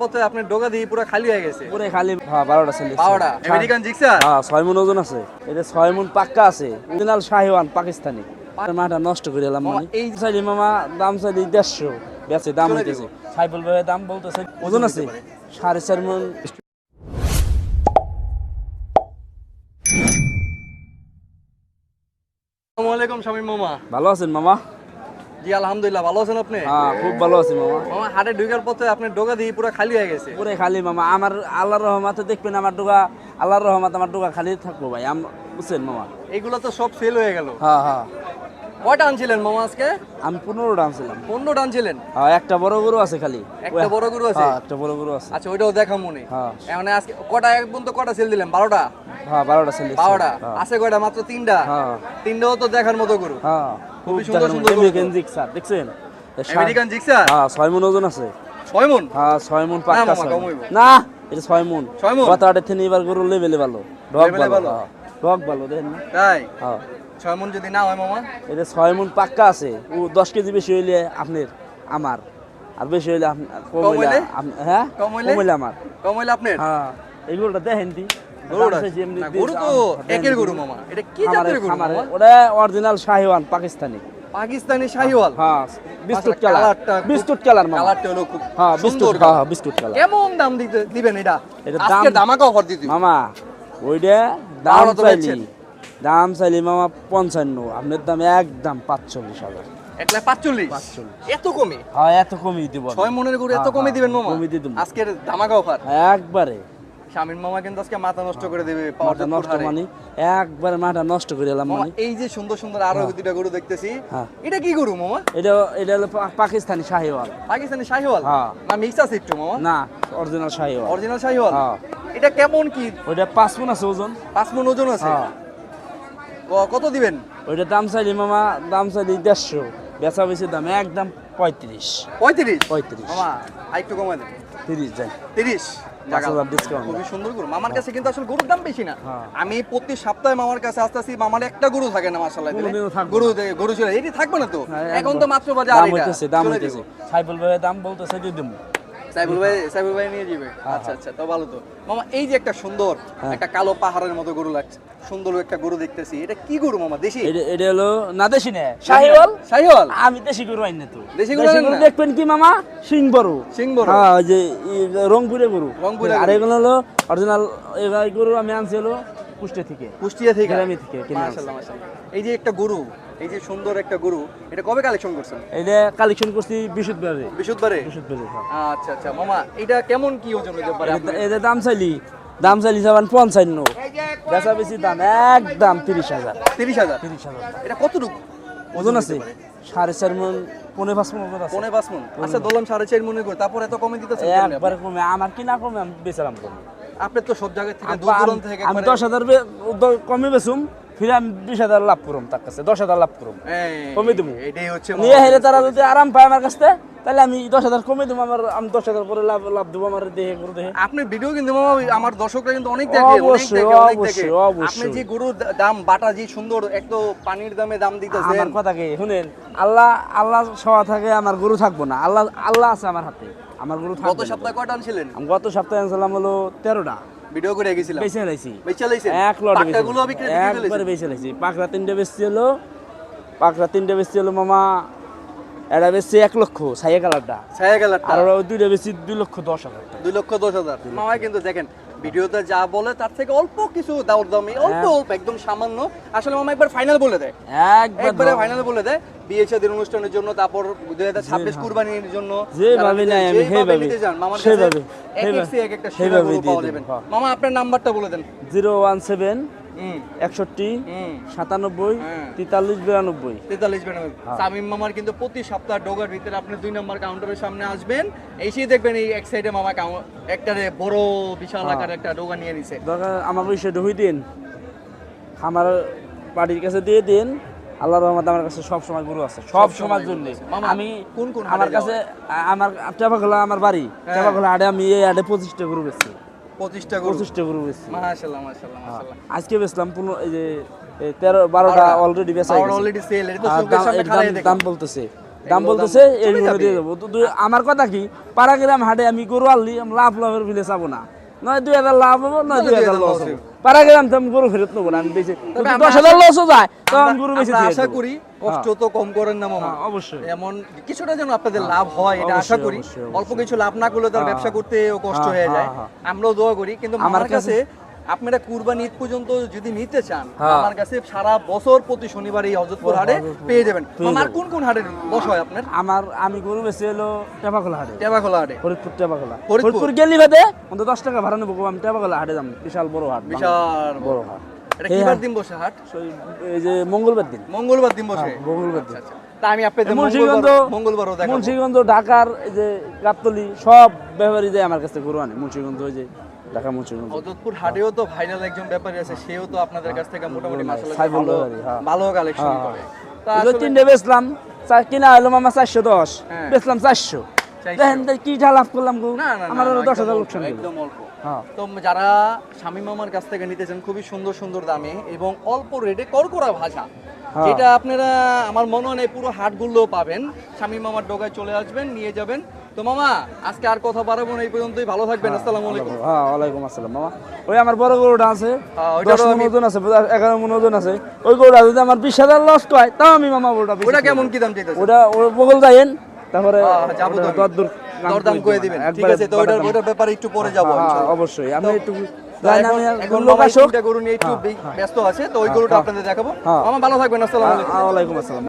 পথে আপনার ডোগা দিয়ে পুরো খালি হয়ে গেছে। পুরে খালি হ্যাঁ বারোটা ছেলে পাওয়াটা আমেরিকান জিক্সার হ্যাঁ ছয় মন ওজন আছে। এটা ছয় মন পাক্কা আছে। অরিজিনাল শাহিওয়ান পাকিস্তানি। মাটা নষ্ট করে এলাম মানে এই- এই চাইলি মামা দাম চাইলি দেড়শো। বেচে দাম হইতেছে। সাইফুল ভাই দাম বলতেছে ওজন আছে। সাড়ে চার মন আসসালামু আলাইকুম শামীম মামা। ভালো আছেন মামা? জি আলহামদুলিল্লাহ ভালো আছেন আপনি? হ্যাঁ খুব ভালো আছি মামা। মামা হাটে ঢুকার পথে আপনার ডোগা দিয়ে পুরো খালি হয়ে গেছে। পুরে খালি মামা। আমার আল্লাহর রহমাতে দেখবেন আমার ডোকা আল্লাহর রহমত আমার ডোকা খালি থাকব ভাই। আম বুঝছেন মামা? এইগুলো তো সব সেল হয়ে গেল। হ্যাঁ হ্যাঁ। কয়টা আনছিলেন মামা আজকে? আমি পনেরোটা আনছিলাম। পনেরোটা আনছিলেন? হ্যাঁ একটা বড় গরু আছে খালি। একটা বড় গরু আছে? হ্যাঁ একটা বড় গরু আছে। আচ্ছা ওইটাও দেখা মনে। হ্যাঁ। মানে আজকে কটা এক পর্যন্ত কটা সেল দিলেন? বারোটা? হ্যাঁ বারোটা ছেলে বারোটা? হ্যাঁ। আছে কয়টা? মাত্র তিনটা? হ্যাঁ। তিনটাও তো দেখার মতো গরু। হ্যাঁ। খুবই সুন্দর সুন্দর মতো। গরু তো। আমেরিকান জিক্সার দেখছেন আমেরিকান জিক্সার হ্যাঁ ছয় মন ওজন আছে। ছয় মন? হ্যাঁ ছয় মন পাক্কা মামা, ছয় কম মণ। হইবো। না এটা ছয় মন। ছয় মণ? গত আটের থেকে এবার গরু লেভেলে ভালো। ডগ ভালো ভালো? হ্যাঁ, ডগ ভালো দেখেন না? তাই? হ্যাঁ। ছয় মন যদি না হয় মামা? এটা ছয় মন পাক্কা আছে। ও দশ কেজি বেশি হইলে আপনার আমার। আর বেশি হইলে কম হ্যাঁ? কম হইলে? আমার। কম হইলে আপনার? হ্যাঁ। এই গরুটা দেখেন দি। দাম চাইছি এমনি না, দিয়ে গরু তো একের গরু মামা। এটা কি জাতের গরু ওটা অরিজিনাল শাহিওয়ান পাকিস্তানি। পাকিস্তানি শাহিওয়াল? হ্যাঁ বিস্কুট আচ্ছা, কালারটা বিস্কুট কালার মামা। কালারটা হলো খুব হ্যাঁ বিস্কুট হ্যাঁ বিস্কুট কালার। কেমন দাম দিতে দিবেন এটা? এটা দাম- দামাকা অফার দিতে। মামা ওইটা দাম চাইলি। দাম চাইলি মামা পঞ্চান্ন আপনার দাম একদম পাঁচচল্লিশ হাজার। এত কমে? হ্যাঁ এত কমই দিব। ছয় মনের এত হ্যাঁ, কমে হ্যাঁ, দিবেন মামা। কমই দিয়ে আজকের ধামাকা অফার। একবারে। শামিন মামা কিন্তু আজকে মাথা নষ্ট করে দেবে নষ্ট মানে? একবারে মাথা নষ্ট করে মানে। এই যে সুন্দর সুন্দর আরও দুইটা গরু দেখতেছি হ্যাঁ। এটা কি গরু মামা? এটা এটা হলো পাকিস্তানি শাহিওয়াল। পাকিস্তানি শাহিওয়াল? হ্যাঁ। না মিক্স আছে একটু মামা? না অরিজিনাল শাহিওয়াল। অরিজিনাল শাহিওয়াল? হ্যাঁ। এটা কেমন কি? পাঁচ মন আছে ওজন। পাঁচ মন ওজন আছে? হ্যাঁ। কত দিবেন? ওইটা দাম চাইলি মামা দাম চাইলি দেড়শো। বেচা বেশি দাম একদম পঁয়ত্রিশ। পঁয়ত্রিশ? পঁয়ত্রিশ। মামা আর একটু দেন। খুবই সুন্দর গরু। মামার কাছে কিন্তু আসলে গরুর দাম বেশি না। হ্যাঁ। আমি প্রতি সপ্তাহে মামার কাছে আসতে আসি মামার একটা গরু থাকে না গরু গরু ছিল এটি থাকবে না তো? হ্যাঁ, এখন তো মাত্র বাজার দাম আড়াইটা হইতেছে দাম হইতেছে। দিব। ভাই দাম বলতেছে দিয়ে দেবো সাইবুল ভাই সাইবুল ভাই নিয়ে যাবে। আচ্ছা আচ্ছা তো ভালো তো। মামা এই যে একটা সুন্দর হ্যাঁ। একটা কালো পাহাড়ের মতো গরু লাগছে। সুন্দর একটা গরু দেখতেছি। এটা কি গরু মামা দেশি? এটা হলো না দেশি না। শাহিওয়াল? শাহিওয়াল? আমি দেশি গরু আইন তো। দেশি গরু দেখবেন কি মামা? সিং বড়। সিং বড়? হ্যাঁ যে রংপুরে গরু। রংপুরে আর। এগুলো হলো অরিজিনাল এই গরু আমি আনছি হলো কুষ্টে থেকে। কুষ্টিয়া থেকে? গ্রামে থেকে মাশাআল্লাহ মাশাআল্লাহ। এই যে একটা গরু এই যে সুন্দর একটা গরু এটা কবে কালেকশন করছেন? এটা কালেকশন করছি বিশুদ্ধবারে হ্যাঁ। আচ্ছা আচ্ছা। মামা এটা কেমন কি ওজন হতে পারে এটা- দাম চাইলি দাম চাইলি যাবেন পঞ্চান্ন। বেচা বেশি দাম একদম তিরিশ হাজার। তিরিশ হাজার? তিরিশ হাজার। এটা কতটুকু? ওজন আছে? সাড়ে চার মন পনেরো পাঁচ মন ওজন আছে। পনেরো পাঁচ মন। আচ্ছা সাড়ে চার মনে করে তারপর এত কমে কেমনে একবারে কমে আমার কি না কমে আমি বেচালাম কমে। আপনি? আপনার তো সব জায়গা থেকে দূর দূরান্ত থেকে আমি দশ হাজার কমে বেচুম। ফিরে আমি বিশ হাজার লাভ করুম তার কাছে দশ হাজার লাভ করুম। কমে দেবো। এটাই হচ্ছে নিয়ে হেরে তারা যদি আরাম পায় আমার কাছে তাহলে আমি দশ হাজার কমে দেবো আমার আমি দশ হাজার লাভ লাভ দেবো আমার দেহে গরু দেহে। আপনার ভিডিও কিন্তু মামা আমার দর্শকরা কিন্তু অনেক দেখে অবশ্যই, অবশ্যই, অবশ্যই। আপনি যে গরুর দাম বাটা যে সুন্দর একটু পানির দামে দাম দিতেছেন। আমার কথা কি শুনেন আল্লাহ আল্লাহ সওয়া থাকে আমার গরু থাকব না। আল্লাহ আল্লাহ আছে আমার হাতে আমার গরু গত সপ্তাহে কয়টা আনছিলেন? গত সপ্তাহে আনছিলাম হলো তেরোটা। ভিডিও করে গেছিলাম। বেচে লাইছি। বেচে লাইছেন এক লট পাকটাগুলো বিক্রি একবারে বেছে লাইছি। পাকড়া তিনটে বেশি হলো পাকড়া তিনটে বেশি হলো মামা এটা বেশি এক লক্ষ ছাইয়া কালারটা। ছায়া কালারটা। আর দুইটা বেশি দুই লক্ষ দশ হাজার দুই লক্ষ দশ হাজার। মামা কিন্তু দেখেন ভিডিওতে যা বলে তার থেকে অল্প কিছু দাউর দামি অল্প হ্যাঁ। অল্প একদম সামান্য। আসলে মামা একবার ফাইনাল বলে দেয়। একবার ফাইনাল বলে দেয়। বিয়ে শাদীর অনুষ্ঠানের জন্য তারপর দুই হাজার ছাব্বিশ কুরবানির জন্য যে ভাবে নাই আমি সেইভাবে নিতে যান, মামার কাছে এক একটা সেভাবে পাওয়া যাবেন। মামা আপনার নাম্বারটা বলে দেন। জিরো ওয়ান সেভেন একষট্টি সাতানব্বই হ্যাঁ। তেতাল্লিশ বিরানব্বই। তেতাল্লিশ বেনামে হ্যাঁ। সামিম মামার কিন্তু প্রতি সপ্তাহ ডোগার ভিতরে আপনি দুই নম্বর কাউন্টারের সামনে আসবেন। এসেই দেখবেন এই এক সাইডে মামা একটা বড় বিশাল হ্যাঁ। আকার একটা ডোগা নিয়ে নিছে। দরকার আমার বিষয়টা হই দিন। আমার বাড়ির কাছে দিয়ে দিন। আল্লাহর রহমত আমার কাছে সব সময় গরু আছে। সব সময় জন্য আমি কোন কোন আমার কাছে আমার আমার বাড়ি। হাটে আমি এই হাটে পঁচিশটা গরু বেচছি। পঁচিশটা গরু। পঁচিশটা গরু বেচছি। মাশাল্লাহ মাশাল্লাহ হ্যাঁ। মাশাল্লাহ আজকে বেচলাম পনেরো এই যে তেরো বারোটা অলরেডি বেচা সেল দাম- বলতেছে। দাম বলতেছে এই। দিয়ে দেবো। আমার কথা কি পাড়াগ্রাম হাটে আমি গরু আনলি লাভ লাভের ফিলে চাবো না। নয় দুই হাজার লাভ হব নয় দুই হাজার লস হব। পারা গেলাম তো গরু ফেরত নেব না আমি বেশি দশ হাজার লসও যায় তো আমি গরু বেশি আশা করি কষ্ট তো কম করেন না মামা। হ্যাঁ, অবশ্যই। এমন কিছুটা যেন আপনাদের লাভ হয় এটা আশা করি। অল্প কিছু লাভ না করলে তার হ্যাঁ। ব্যবসা করতে কষ্ট হ্যাঁ, হয়ে যায়। হ্যাঁ, আমরাও দোয়া করি কিন্তু আমার কাছে- আপনারা কুরবানি ঈদ পর্যন্ত যদি নিতে চান হ্যাঁ। আমার কাছে সারা বছর প্রতি শনিবার এই হজরতপুর হাটে পেয়ে যাবেন। আমার কোন কোন হাটের বস হয় আপনার? আমার আমি গরু বেশি হলো টেপাখোলা হাটে। টেবাখোলা হাটে। ফরিদপুর টেপাখোলা ফরিদপুর? গেলি বাদে অন্তত দশ টাকা ভাড়া নেব আমি টেপাখোলা হাটে যাম। বিশাল বড় হাট বিশাল বড় হাট। এটা কিবার দিন বসে হাট? এই যে মঙ্গলবার দিন। মঙ্গলবার দিন বসে? হ্যাঁ, মঙ্গলবার দিন। তা আমি আপনাদের মুন্সিগঞ্জ মঙ্গলবারও ঢাকার এই যে গাবতলি সব ব্যাপারী যায় আমার কাছে গরু আনে। মুন্সিগঞ্জ ওই যে ঢাকা হাটেও তো ভাইরাল একজন ব্যাপারী আছে সেও তো আপনাদের কাছ থেকে মোটামুটি মাসাল্লাহ ভালো হ্যাঁ। ভালো কালেকশন হ্যাঁ, করে। তা এগুলো আসলে- তিনটে বেচলাম কিনা হলো মামা চারশো দশ হ্যাঁ। বেচলাম চারশো। দেখেন লাভ করলাম গো। আমার দশ হাজার লোকসান একদম অল্প। হ্যাঁ। তো যারা স্বামী মামার কাছ থেকে নিতে চান খুবই সুন্দর সুন্দর দামে এবং অল্প রেটে করকরা ভাষা হ্যাঁ। যেটা আপনারা আমার মনে হয় পুরো হাটগুলো পাবেন। স্বামী মামার ডোগায় চলে আসবেন নিয়ে যাবেন। তো মামা আজকে আর কথা বাড়াবো না এই পর্যন্তই। ভালো থাকবেন আসসালামু আলাইকুম। হ্যাঁ ওয়ালাইকুম আসসালাম মামা। ওই আমার বড় গরুটা আছে হ্যাঁ, দশ মন ওজন আছে এগারো মন ওজন আছে। ওই গরুটা যদি আমার বিশ হাজার লস হয় তাও আমি মামা বেশি ওটা কেমন কি দাম চাইতেছে? ওটা বগল যাইন তারপরে হ্যাঁ, যাব তো আমি। দরদুর দরদাম করে দিবেন। ঠিক আছে তো ওটার ওটার ব্যাপারে একটু পরে যাব হ্যাঁ, অবশ্যই। আমি একটু এখন- লোক আসুক। গরু নিয়ে একটু হ্যাঁ, ব্যস্ত আছে তো ওই গরুটা আপনাদের দেখাবো। হ্যাঁ। মামা ভালো থাকবেন আসসালামু আলাইকুম। ওয়ালাইকুম আসসালাম।